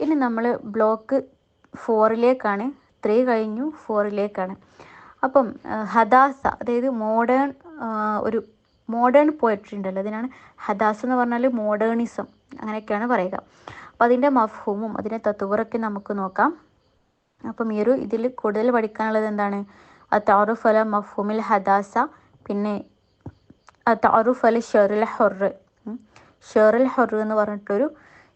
ഇനി നമ്മൾ block ഫോറിലേക്കാണ് three കഴിഞ്ഞു ഫോറിലേക്കാണ് അപ്പം ഹദാസ അതായത് മോഡേൺ ഒരു മോഡേൺ പോയട്രി ഉണ്ടല്ലോ. അതിനാണ് ഹദാസ് എന്ന് പറഞ്ഞാൽ മോഡേണിസം അങ്ങനെയൊക്കെയാണ് പറയുക. അപ്പം അതിന്റെ മഫ്ഹൂമും അതിന്റെ തത്വറൊക്കെ നമുക്ക് നോക്കാം. അപ്പം ഈ ഒരു ഇതിൽ കൂടുതൽ പഠിക്കാനുള്ളത് എന്താണ്? താറുഫ് അല മഫ്ഹൂമിൽ ഹദാസ പിന്നെ താറുഫ് അല ഷെറുൽ ഹൊറ് ഷെറുൽ ഹൊറ് എന്ന് പറഞ്ഞിട്ടൊരു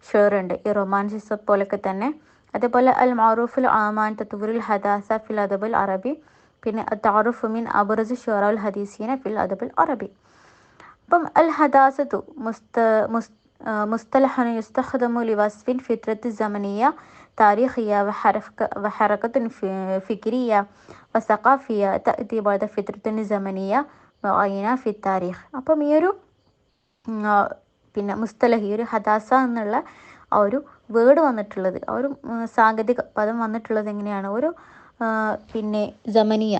ഷെറുണ്ട് ഈ റൊമാൻസിസം പോലൊക്കെ തന്നെ അതേപോലെ അൽ മാറൂഫുൽ ആമാൻ തത്തുവറുൽ ഹദാസ ഫിൽ അദബുൽ അറബി പിന്നെ താറുഫ് മിൻ അബറസ് ഷുറാൽ ഹദീസീന ഫിൽ അദബുൽ അറബി അപ്പം അൽ ഹദാസത്തു മുസ്ത മുസ് മുസ്തലഹൻ യുസ്തഖദമു ലിവസ്ഫിൻ ഫിത്രത്ത് സമനിയ تاريخية وحركة فكرية وثقافية تأتي بعد فترة زمنية معينة في التاريخ അപ്പം ഈ ഒരു പിന്നെ മുസ്തലഹി ഒരു ഹദാസ എന്നുള്ള ആ ഒരു വേർഡ് വന്നിട്ടുള്ളത്. ആ ഒരു സാങ്കേതിക പദം വന്നിട്ടുള്ളത് എങ്ങനെയാണ്? ഒരു പിന്നെ ജമനീയ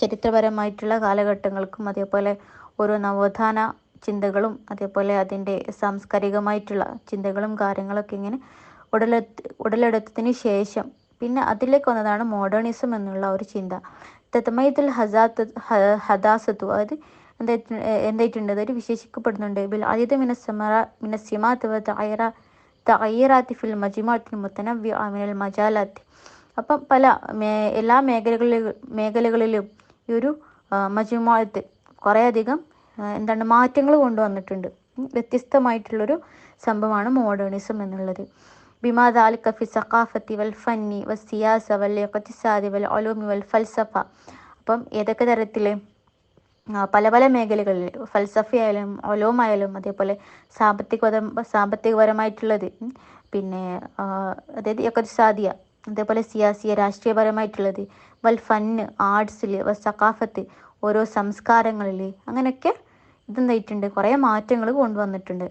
ചരിത്രപരമായിട്ടുള്ള കാലഘട്ടങ്ങൾക്കും അതേപോലെ ഓരോ നവോത്ഥാന ചിന്തകളും അതേപോലെ അതിന്റെ സാംസ്കാരികമായിട്ടുള്ള ചിന്തകളും കാര്യങ്ങളൊക്കെ ഇങ്ങനെ ഉടലെ ഉടലെടുത്തതിന് ശേഷം പിന്നെ അതിലേക്ക് വന്നതാണ് മോഡേണിസം എന്നുള്ള ഒരു ചിന്ത. തത്മയത്തിൽ ഹസാത്ത് ഹദാസത്തു അത് എന്തായിട്ട് എന്തായിട്ടുണ്ട് അതായത് വിശേഷിക്കപ്പെടുന്നുണ്ട്. ബിൽ മിനസ്സിമാത്ത് തയ്യറ തയ്യറാത്തി ഫിൽ മജിമാത്തിൽ മുത്തനവ്യ മിനൽ മജാലാത്തി. അപ്പം പല എല്ലാ മേഖലകളിൽ മേഖലകളിലും ഈ ഒരു മജുമാത്ത് കുറേയധികം എന്താണ് മാറ്റങ്ങൾ കൊണ്ടുവന്നിട്ടുണ്ട്. വ്യത്യസ്തമായിട്ടുള്ളൊരു സംഭവമാണ് മോഡേണിസം എന്നുള്ളത്. ബിമാ ദാലിക ഫി സഖാഫത്തി വൽ ഫന്നി വൽ സിയാസ വൽ വൽ വൽ ഫൽസഫ. അപ്പം ഏതൊക്കെ തരത്തിൽ പല പല മേഖലകളിൽ ഫൽസഫയായാലും ഒലോമായാലും അതേപോലെ സാമ്പത്തിക സാമ്പത്തികപരമായിട്ടുള്ളത് പിന്നെ അതായത് ഇഖ്തിസാദിയ അതേപോലെ സിയാസിയ രാഷ്ട്രീയപരമായിട്ടുള്ളത് വൽ ഫന്ന് ആർട്സിൽ സഖാഫത്ത് ഓരോ സംസ്കാരങ്ങളിൽ അങ്ങനെയൊക്കെ ഇതെന്തായിട്ടുണ്ട് കുറേ മാറ്റങ്ങൾ കൊണ്ടുവന്നിട്ടുണ്ട്.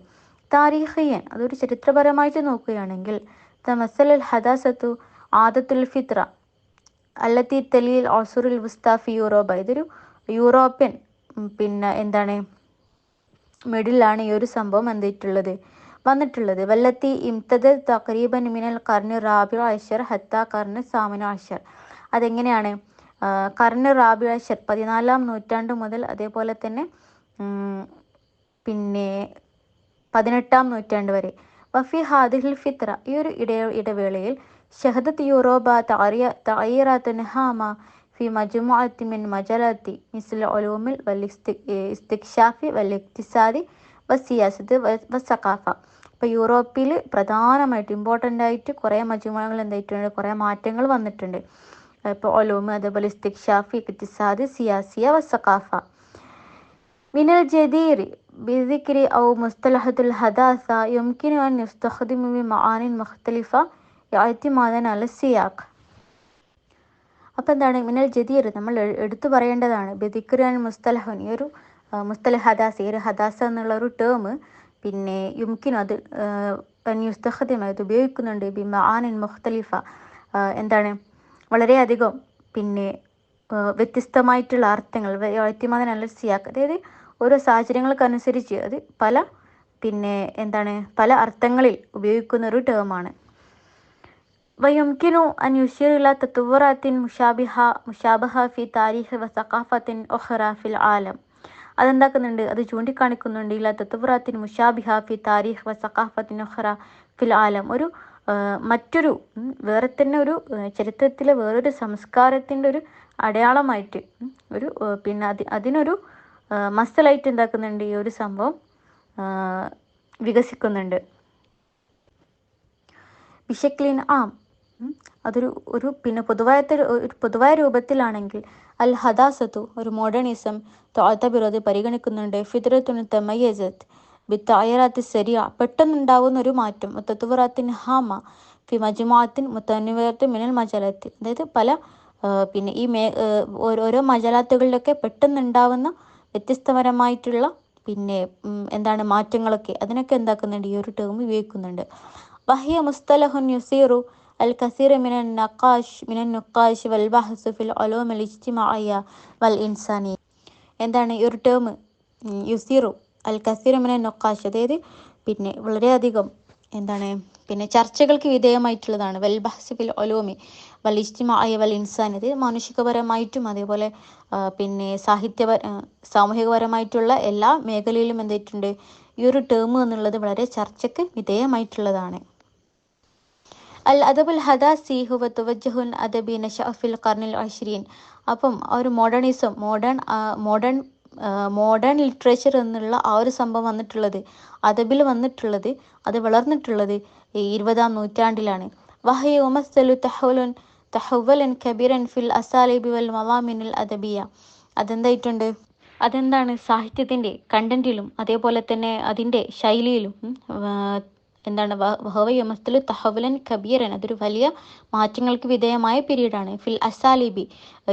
താരീഖിയൻ അതൊരു ചരിത്രപരമായിട്ട് നോക്കുകയാണെങ്കിൽ തമസൽ ഹദാസത്തു ആദത്തുൽ ഫിത്ര അല്ലത്തി തെലിയിൽ ഓസുറുൽ മുസ്താഫി യൂറോബ ഇതൊരു യൂറോപ്യൻ പിന്നെ എന്താണ്? മിഡിലാണ് ഈ ഒരു സംഭവം എന്തായിട്ടുള്ളത് വന്നിട്ടുള്ളത്. വല്ലത്തി ഇംതദ് തക്രീബൻ മിനൽ കർണ് റാബി അഷർ ഹത്ത കർണ് സാമന അഷർ അതെങ്ങനെയാണ്? കർണ് റാബി അഷർ പതിനാലാം നൂറ്റാണ്ട് മുതൽ അതേപോലെ തന്നെ പിന്നെ പതിനെട്ടാം നൂറ്റാണ്ട് വരെ. വഫി ഹാദിഹിൽ ഫിത്ര. ഈ ഒരു ഇട ഇടവേളയിൽ ഷഹദത്ത് യൂറോബ താറിയ തായിറ നെഹാമ ഫി മജുമുഅത്തി മിൻ മജലത്തി മിസ്ല ഒലൂമിൽ വൽ ഇസ്തിക്ഷാഫി വൽ ഇക്തിസാദി വസിയാസത്ത് വസഖാഫ ഇപ്പോൾ യൂറോപ്പിൽ പ്രധാനമായിട്ട് ഇമ്പോർട്ടൻ്റ് ആയിട്ട് കുറേ മജുമുഅകൾ എന്തായിട്ടുണ്ട് കുറേ മാറ്റങ്ങൾ വന്നിട്ടുണ്ട് ഇപ്പോൾ ഒലൂമ് അതേപോലെ ഇസ്തിക്ഷാഫി ഇക്തിസാദി സിയാസിയ വസഖാഫ മിനൽ ജദീർ بذكر أو مصطلحة الحداثة يمكن أن يستخدم بمعان مختلفة اعتمادا على السياق അപ്പോൾ എന്താണ്? മിനൽ ജദീർ നമ്മൾ എടുത്തു പറയേണ്ടതാണ്. ബദിക്കുരാൻ മുസ്തലഹൻ. ഈ ഒരു മുസ്തല ഹദാസ. ഈ ഒരു ഹദാസ എന്നുള്ള ഒരു ടേം പിന്നെ യുംകിനു അത് യുസ്തഖദ്യം അത് ഉപയോഗിക്കുന്നുണ്ട്. ബി മആനിൻ മുഖ്തലിഫ. എന്താണ്? വളരെയധികം പിന്നെ വ്യത്യസ്തമായിട്ടുള്ള അർത്ഥങ്ങൾ. എഴുത്തിമാതനല്ല സിയാക്ക് അതായത് ഓരോ സാഹചര്യങ്ങൾക്കനുസരിച്ച് അത് പല പിന്നെ എന്താണ്? പല അർത്ഥങ്ങളിൽ ഉപയോഗിക്കുന്ന ഒരു ടേമാണ് വയുംകിനു أن يشير إلى تطورات مشابهة مشابهة في تاريخ സഖാഫത്തിൻ أخرى في العالم അതെന്താക്കുന്നുണ്ട്? അത് ചൂണ്ടിക്കാണിക്കുന്നുണ്ട്. ഇല്ല തത്തുവറാത്തിൻ മുഷാബിഹ ഫി താരിഖ് വ സഖാഫത്തിൻ ഒഹ്റ ഫിൽ ആലം. ഒരു മറ്റൊരു വേറെ തന്നെ ഒരു ചരിത്രത്തിലെ വേറൊരു സംസ്കാരത്തിന്റെ ഒരു അടയാളമായിട്ട് ഒരു പിന്നെ അതി അതിനൊരു മസലായിട്ട് എന്താക്കുന്നുണ്ട്? ഈ ഒരു സംഭവം വികസിക്കുന്നുണ്ട്. ബിഷക്ലിൻ ആം അതൊരു ഒരു പിന്നെ പൊതുവായത്തെ ഒരു പൊതുവായ രൂപത്തിലാണെങ്കിൽ അൽ ഹദാസത്തു ഒരു മോഡേണിസം തോത്തബിറത് പരിഗണിക്കുന്നുണ്ട്. ഫിദ്രത്തുൻ വിത്ത് അയറാത്തി സരിയ പെട്ടെന്നുണ്ടാവുന്ന ഒരു മാറ്റം. മുത്തത്തുവറാത്തിൻ ഹാമ ഫി മജുമാത്തിൻ മുത്തനുവേർത്ത് മിനൽ മജലത്തിൽ അതായത് പല പിന്നെ ഈ മേ ഓരോ മജലാത്തുകളിലൊക്കെ പെട്ടെന്നുണ്ടാവുന്ന വ്യത്യസ്തപരമായിട്ടുള്ള പിന്നെ എന്താണ് മാറ്റങ്ങളൊക്കെ അതിനൊക്കെ എന്താക്കുന്നുണ്ട്? ഈ ഒരു ടേം ഉപയോഗിക്കുന്നുണ്ട്. വഹിയ മുസ്തലഹുൻ യുസീറു അൽ من النقاش من النقاش والبحث في العلوم الاجتماعية ഇൻസാനി എന്താണ് ഈ ഒരു ടേം യുസീറു? അൽ കസീർ മിനൻ അതായത് പിന്നെ വളരെയധികം എന്താണ് പിന്നെ ചർച്ചകൾക്ക് വിധേയമായിട്ടുള്ളതാണ്. വെൽ ബഹസിഫിൽ ഒലോമി വൽ ഇജ്തിമായ വൽ ഇൻസാൻ ഇത് മാനുഷികപരമായിട്ടും അതേപോലെ പിന്നെ സാഹിത്യപര സാമൂഹികപരമായിട്ടുള്ള എല്ലാ മേഖലയിലും എന്തായിട്ടുണ്ട് ഈ ഒരു ടേം എന്നുള്ളത് വളരെ ചർച്ചയ്ക്ക് വിധേയമായിട്ടുള്ളതാണ്. അൽ അദബുൽ ഹദാസി ഹുവ തുവജ്ജഹുൻ അദബി നഷഫിൽ കർണിൽ അഷ്രീൻ അപ്പം ഒരു modernism modern modern modern literature എന്നുള്ള ആ ഒരു സംഭവം വന്നിട്ടുള്ളത് അദബിൽ വന്നിട്ടുള്ളത് അത് വളർന്നിട്ടുള്ളത് ഇരുപതാം നൂറ്റാണ്ടിലാണ്. വഹയ ഉമസ്സലു തഹുലുൻ തഹവലൻ കബീറൻ ഫിൽ അസാലിബി വൽ മവാമിനിൽ അദബിയ. അതെന്തായിട്ടുണ്ട്? അതെന്താണ് സാഹിത്യത്തിന്റെ കണ്ടന്റിലും അതേപോലെ തന്നെ അതിന്റെ ശൈലിയിലും എന്താണ് വഹവയമസ്തലു തഹവലൻ കബീറൻ അതൊരു വലിയ മാറ്റങ്ങൾക്ക് വിധേയമായ പീരീഡാണ് ഫിൽ അസാലിബി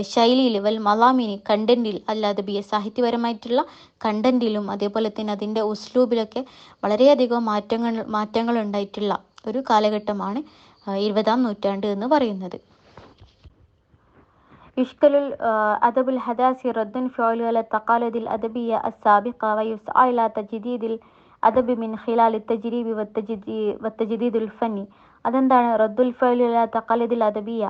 ശൈലിയിൽ വൽ മലാമിനി കണ്ടന്റിൽ അല്ലാതെ സാഹിത്യപരമായിട്ടുള്ള കണ്ടന്റിലും അതേപോലെ തന്നെ അതിൻ്റെ ഉസ്ലൂബിലൊക്കെ വളരെയധികം മാറ്റങ്ങൾ മാറ്റങ്ങൾ ഉണ്ടായിട്ടുള്ള ഒരു കാലഘട്ടമാണ് ഇരുപതാം നൂറ്റാണ്ട് എന്ന് പറയുന്നത് يشكل الأدب الحداثي رد فعل على التقاليد الأدبية السابقة ويسعى إلى تجديد അദബ് മിൻ ഖിലാൽ തജ്രീബി വത്തജദീദുൽ ഫന്നി അതെന്താണ്? റദ്ദുൽ ഫലില തഖലിദിൽ അദബിയ.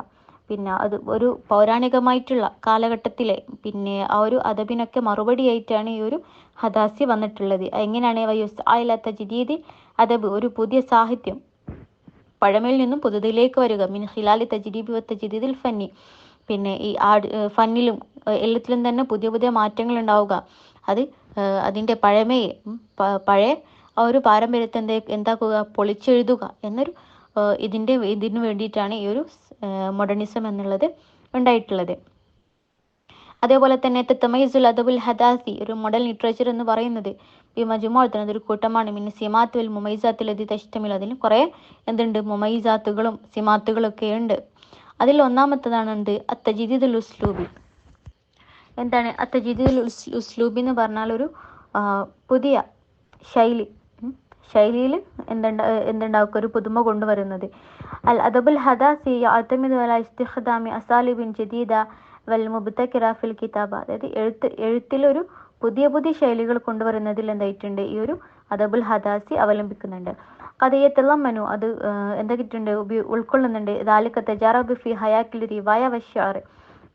പിന്നെ അത് ഒരു പൗരാണികമായിട്ടുള്ള കാലഘട്ടത്തിലെ പിന്നെ ആ ഒരു അദബിനൊക്കെ മറുപടിയായിട്ടാണ് ഈ ഒരു ഹദാസി വന്നിട്ടുള്ളത്. എങ്ങനെയാണ്? വയുസ് ആയില ജിദീദി അദബ്? ഒരു പുതിയ സാഹിത്യം പഴമയിൽ നിന്നും പുതുതിലേക്ക് വരിക. മിൻ ഖിലാലി തജ്രീബി തജ്‌ദീദുൽ ഫന്നി പിന്നെ ഈ ആ ഫന്നിലും എല്ലാത്തിലും തന്നെ പുതിയ പുതിയ മാറ്റങ്ങൾ ഉണ്ടാവുക. അത് അതിന്റെ പഴമയെ പഴയ ആ ഒരു പാരമ്പര്യത്തെ എന്താ എന്താക്കുക? പൊളിച്ചെഴുതുക എന്നൊരു ഇതിന്റെ ഇതിനു വേണ്ടിയിട്ടാണ് ഈ ഒരു മോഡേണിസം എന്നുള്ളത് ഉണ്ടായിട്ടുള്ളത്. അതേപോലെ തന്നെ തത്തമൈസുൽ അദബുൽ ഹദാസി ഒരു മോഡൽ ലിറ്ററേച്ചർ എന്ന് പറയുന്നത് ഈ തന്നെ അതൊരു കൂട്ടമാണ്. പിന്നെ സിമാത്തുൽ മുമൈസാത്തിൽ അതി തഷ്ടമിൽ അതിൽ കുറേ എന്തുണ്ട്? മുമൈസാത്തുകളും സിമാത്തുകളും ഒക്കെ ഉണ്ട്. അതിൽ ഒന്നാമത്തതാണ് എന്ത്? ഉസ്ലൂബി. എന്താണ് അത്തജിദുൽ ഉസ്ലൂബി എന്ന് പറഞ്ഞാൽ ഒരു പുതിയ ശൈലി. ശൈലിയിൽ എന്തുണ്ടാ എന്തുണ്ടാക്കുക ഒരു പുതുമ കൊണ്ടുവരുന്നത്. അൽ അദബുൽ ഹദാസി അത്തമിദ് വല ഇസ്തിഖദാമി അസാലിബിൻ ജദീദ വൽ മുബ്തക്കിറ ഫിൽ കിതാബ. അതായത് എഴുത്ത് എഴുത്തിലൊരു പുതിയ പുതിയ ശൈലികൾ കൊണ്ടുവരുന്നതിൽ എന്തായിട്ടുണ്ട്? ഈ ഒരു അദബുൽ ഹദാസി അവലംബിക്കുന്നുണ്ട്. കഥയത്തെല്ലാം മനു അത് എന്തൊക്കെയുണ്ട് ഉൾക്കൊള്ളുന്നുണ്ട്. ദാലിക്കത്തെ തജാറബ് ഫി ഹയാക്കിൽ റിവായ വഷാറ്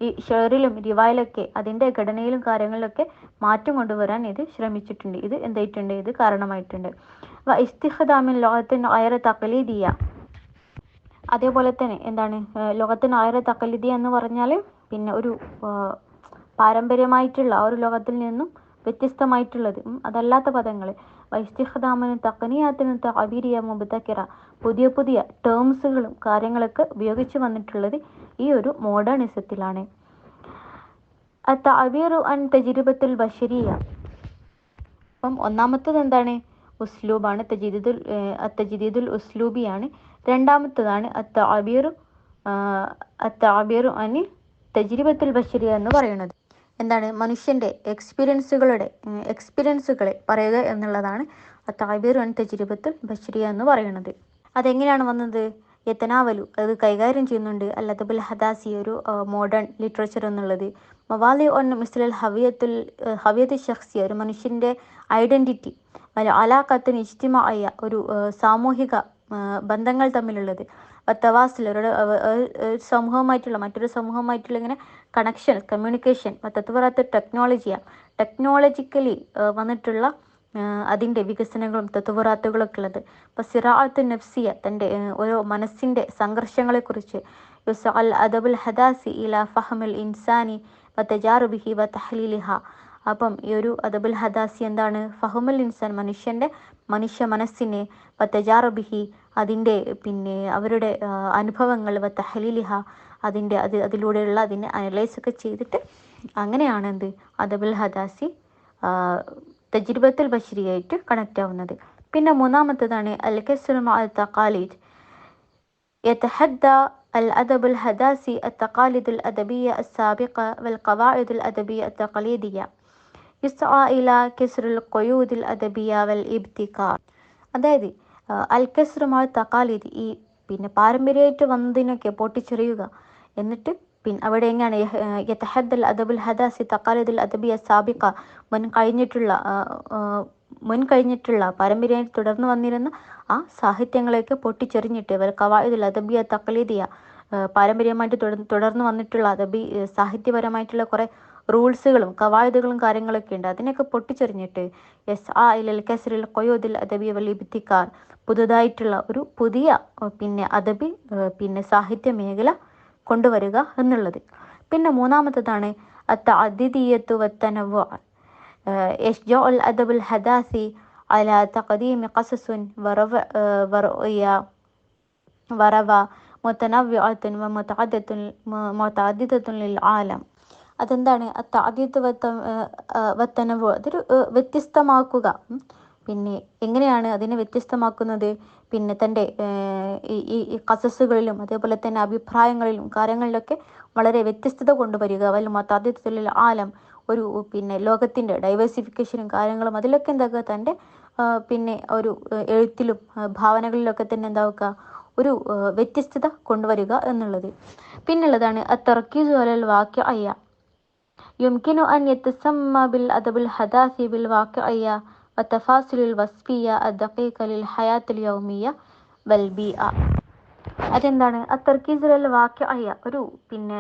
ഈ ഷെയറിലും റിവായിലൊക്കെ അതിന്റെ ഘടനയിലും കാര്യങ്ങളിലൊക്കെ മാറ്റം കൊണ്ടുവരാൻ ഇത് ശ്രമിച്ചിട്ടുണ്ട്. ഇത് എന്തായിട്ടുണ്ട്? ഇത് കാരണമായിട്ടുണ്ട്. വ ഇസ്തിഖദാമിൻ ലോകത്തിന് അയറ തക്കലീദിയ അതേപോലെ തന്നെ എന്താണ്? ലോകത്തിന് അയറ തക്കലീദിയ എന്ന് പറഞ്ഞാൽ പിന്നെ ഒരു പാരമ്പര്യമായിട്ടുള്ള ആ ഒരു ലോകത്തിൽ നിന്നും വ്യത്യസ്തമായിട്ടുള്ളത്. അതല്ലാത്ത പദങ്ങൾ വൈസ്തിഹദാമനും തക്കനിയാത്തിനും തബീരിയ മുബത്തക്കിറ പുതിയ പുതിയ ടേംസുകളും കാര്യങ്ങളൊക്കെ ഉപയോഗിച്ചു വന്നിട്ടുള്ളത് ഈ ഒരു മോഡേണിസത്തിലാണ് തബീറു അൻ തജിരുബത്തുൽ ബഷരിയ. അപ്പം ഒന്നാമത്തത് എന്താണ്? ഉസ്ലൂബാണ്. തജിദുൽ തജീദുൽ ഉസ്ലൂബിയാണ്. രണ്ടാമത്തതാണ് അത്തബീറു അത്തബീറു അനി തജിരിബത്തുൽ ബഷരിയ എന്ന് പറയുന്നത്. എന്താണ് മനുഷ്യന്റെ എക്സ്പീരിയൻസുകളുടെ എക്സ്പീരിയൻസുകളെ പറയുക എന്നുള്ളതാണ് താബീർ അൻ തജിരിബത്തുൽ ബഷരിയ എന്ന് പറയുന്നത്. അതെങ്ങനെയാണ് വന്നത്? യത്തനാവലു അത് കൈകാര്യം ചെയ്യുന്നുണ്ട്. അല്ലതബുൽ ഹദാസി ഒരു മോഡേൺ ലിറ്ററേച്ചർ എന്നുള്ളത്. മവാലി ഒൻ മിസ്ലൽ ഹവിയത്തുൽ ഹവിയത്ത് ഷഖ്സിയ ഒരു മനുഷ്യന്റെ ഐഡന്റിറ്റി അലാഖത്തിന് ഇജ്തിമായ ഒരു സാമൂഹിക ബന്ധങ്ങൾ തമ്മിലുള്ളത്. തവാസിൽ ഒരു സമൂഹവുമായിട്ടുള്ള മറ്റൊരു സമൂഹവുമായിട്ടുള്ള ഇങ്ങനെ കണക്ഷൻ കമ്മ്യൂണിക്കേഷൻ തത്വറാത്ത ടെക്നോളജിയ ടെക്നോളജിക്കലി വന്നിട്ടുള്ള അതിന്റെ വികസനങ്ങളും തത്വറാത്തുകളൊക്കെ ഉള്ളത്. ഇപ്പം സിറാഅത്ത് നഫ്സിയ തന്റെ ഓരോ മനസ്സിന്റെ സംഘർഷങ്ങളെക്കുറിച്ച് യുസ അൽ അദബുൽ ഹദാസി ഇല ഫഹമുൽ ഇൻസാനി വ തജാറുബിഹി വ തഹ്ലീലിഹ. അപ്പം ഈ ഒരു അദബുൽ ഹദാസി എന്താണ്? ഫഹമുൽ ഇൻസാൻ മനുഷ്യന്റെ മനുഷ്യ മനസ്സിനെ വ തജാറുബിഹി അതിന്റെ പിന്നെ അവരുടെ അനുഭവങ്ങൾ വ തഹ്ലീലിഹ. അതിൻ്റെ അത് അതിലൂടെയുള്ള അതിനെ അനലൈസ് ഒക്കെ ചെയ്തിട്ട് അങ്ങനെയാണ് എന്ത് അദബുൽ ഹദാസി തജ്രിബത്തുൽ ബഷരിയായിട്ട് കണക്റ്റ് ആവുന്നത് പിന്നെ മൂന്നാമത്തതാണ് അൽ കസുൽ അൽ തഖാലിദ് يتحدى الأدب الهداسي التقاليد الأدبية السابقة والقواعد الأدبية التقليدية يسعى إلى كسر القيود الأدبية والابتكار അതായത് അൽ കസ്റുമായ തക്കാലിദ് ഈ പിന്നെ പാരമ്പര്യമായിട്ട് വന്നതിനൊക്കെ പൊട്ടിച്ചെറിയുക എന്നിട്ട് പിന്നെ അവിടെ എങ്ങനെയാണ്? യത്തഹദ്ദൽ അദബുൽ ഹദാസി തക്കാലിദുൽ അദബിയ സാബിക മുൻ കഴിഞ്ഞിട്ടുള്ള മുൻ കഴിഞ്ഞിട്ടുള്ള പരമ്പരയിൽ തുടർന്ന് വന്നിരുന്ന ആ സാഹിത്യങ്ങളെയൊക്കെ പൊട്ടിച്ചെറിഞ്ഞിട്ട് ഇവർ കവായുദുൽ അദബിയ തക്ലീദിയ പാരമ്പര്യമായിട്ട് തുടർന്ന് വന്നിട്ടുള്ള അദബി സാഹിത്യപരമായിട്ടുള്ള കുറേ റൂൾസുകളും കവായതുകളും കാര്യങ്ങളൊക്കെ ഉണ്ട്. അതിനൊക്കെ പൊട്ടിച്ചെറിഞ്ഞിട്ട് എസ് ആ ഇലൽ കസറിൽ കൊയോദിൽ അദബി ഇബ്തിക്കാർ പുതുതായിട്ടുള്ള ഒരു പുതിയ പിന്നെ അദബി പിന്നെ സാഹിത്യ മേഖല കൊണ്ടുവരിക എന്നുള്ളത്. പിന്നെ മൂന്നാമത്തതാണ് അത്തഅദിദിയത്തു വത്തനവ യഷ്ജ ഉൽ ഹദാസി അല തഖദീമി ഖസസുൻ വറവ വറവ മുത്തനവ്യത്തുൻ മുത്തഅദ്ദത്തുൻ ലിൽ ആലം. അതെന്താണ്? അത്തഅദിദ് വത്തനവ. അതൊരു വ്യത്യസ്തമാക്കുക. പിന്നെ എങ്ങനെയാണ് അതിനെ വ്യത്യസ്തമാക്കുന്നത്? പിന്നെ തന്റെ ഈ കസസുകളിലും അതേപോലെ തന്നെ അഭിപ്രായങ്ങളിലും കാര്യങ്ങളിലൊക്കെ വളരെ വ്യത്യസ്തത കൊണ്ടുവരിക. വല്ല താദ്യത്തിൽ ആലം ഒരു പിന്നെ ലോകത്തിന്റെ ഡൈവേഴ്സിഫിക്കേഷനും കാര്യങ്ങളും അതിലൊക്കെ എന്താക്കുക? തന്റെ പിന്നെ ഒരു എഴുത്തിലും ഭാവനകളിലൊക്കെ തന്നെ എന്താവുക? ഒരു വ്യത്യസ്തത കൊണ്ടുവരിക എന്നുള്ളത്. പിന്നുള്ളതാണ് അത്തർക്കീസ് ജോലൽ വാക്യ അയ്യ യുംകിനു അൻ യത്തസമ്മ ബിൽ അദബുൽ ഹദാസി ബിൽ വാക്യ അയ്യ والتفاصيل الوصفية الدقيقة للحياة اليومية والبيئة അതെന്താണ്? ആ തെർക്കീസിലുള്ള വാക്യം അയ്യ ഒരു പിന്നെ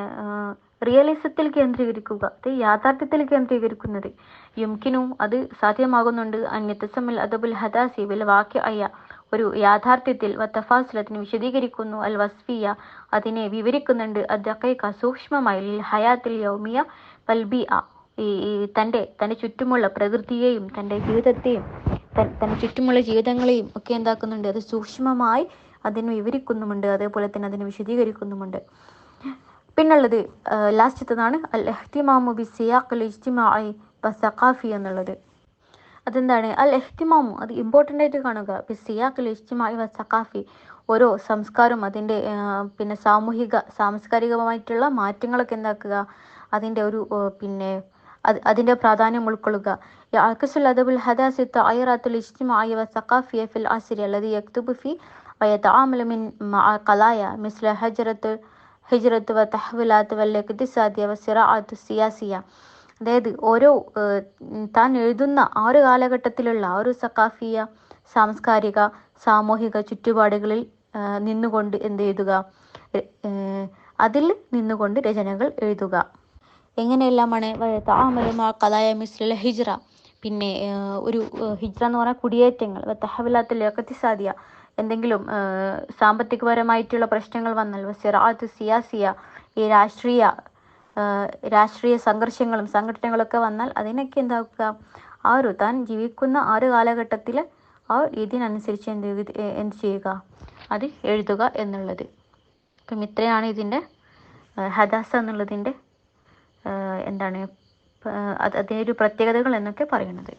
റിയലിസത്തിൽ കേന്ദ്രീകരിക്കുക. അത് യാഥാർത്ഥ്യത്തിൽ കേന്ദ്രീകരിക്കുന്നത്. യുംകിനും അത് സാധ്യമാകുന്നുണ്ട്. അന്യത്തസമിൽ അതബുൽ ഹദാസിബിൽ വാക്യ അയ്യ ഒരു യാഥാർത്ഥ്യത്തിൽ വത്തഫാസുലത്തിന് വിശദീകരിക്കുന്നു. അൽ വസ്ഫിയ അതിനെ വിവരിക്കുന്നുണ്ട്. അദ്ദേഹക്ക സൂക്ഷ്മമായി. ഹയാത്തിൽ യൗമിയ ആ ഈ ഈ തന്റെ തന്റെ ചുറ്റുമുള്ള പ്രകൃതിയെയും തന്റെ ജീവിതത്തെയും തൻ- തന്റെ ചുറ്റുമുള്ള ജീവിതങ്ങളെയും ഒക്കെ എന്താക്കുന്നുണ്ട്. അത് സൂക്ഷ്മമായി അതിനെ വിവരിക്കുന്നുമുണ്ട്. അതേപോലെ തന്നെ അതിനെ വിശദീകരിക്കുന്നുമുണ്ട്. പിന്നുള്ളത് ലാസ്റ്റത്തതാണ് അൽ എഹ്തിമാമു ബി സിയാഖുൽ വസഖാഫി എന്നുള്ളത്. അതെന്താണ്? അൽ എഹ്തിമാമു അത് ഇമ്പോർട്ടന്റ് ആയിട്ട് കാണുക. ബി സിയാഖുൽ ഇജ്തിമാഇ സഖാഫി ഓരോ സംസ്കാരവും അതിന്റെ പിന്നെ സാമൂഹിക സാംസ്കാരികമായിട്ടുള്ള മാറ്റങ്ങളൊക്കെ എന്താക്കുക? അതിന്റെ ഒരു പിന്നെ അതിൻ്റെ പ്രാധാന്യം ഉൾക്കൊള്ളുക يعكس الأدب الحداثي التغيرات الاجتماعية والثقافية في العصر الذي يكتب فيه ويتعامل من مع قضايا مثل هجرة هجرة والتحولات والاقتصادية والصراعات السياسية അതായത് ഓരോ ഏഹ്, ഉം, താൻ എഴുതുന്ന ആ ഒരു കാലഘട്ടത്തിലുള്ള ആ ഒരു സക്കാഫിയ സാംസ്കാരിക സാമൂഹിക ചുറ്റുപാടുകളിൽ ഏഹ്, നിന്നുകൊണ്ട് എന്ത് എഴുതുക ഏഹ്, അതിൽ നിന്നുകൊണ്ട് രചനകൾ എഴുതുക എങ്ങനെയെല്ലാമാണ് താമലമാ കലായ മിസ്ലിലെ പിന്നെ ഒരു ഹിജ്റ എന്ന് പറഞ്ഞാൽ കുടിയേറ്റങ്ങൾ തഹവിലാത്തിൽ സാദിയ എന്തെങ്കിലും സാമ്പത്തികപരമായിട്ടുള്ള പ്രശ്നങ്ങൾ വന്നാൽ സിറാത്ത് സിയാസിയ ഈ രാഷ്ട്രീയ രാഷ്ട്രീയ സംഘർഷങ്ങളും സംഘടനകളൊക്കെ വന്നാൽ അതിനൊക്കെ എന്താക്കുക? ആ ഒരു താൻ ജീവിക്കുന്ന ആ ഒരു കാലഘട്ടത്തിൽ ആ ഇതിനനുസരിച്ച് എന്ത് എന്ത് ചെയ്യുക? അത് എഴുതുക എന്നുള്ളത്. അപ്പം ഇത്രയാണ് ഇതിന്റെ ഹദാസ എന്നുള്ളതിന്റെ എന്താണ് ഏഹ്, അത് അതിന്റെ ഒരു പ്രത്യേകതകൾ എന്നൊക്കെ പറയുന്നത്.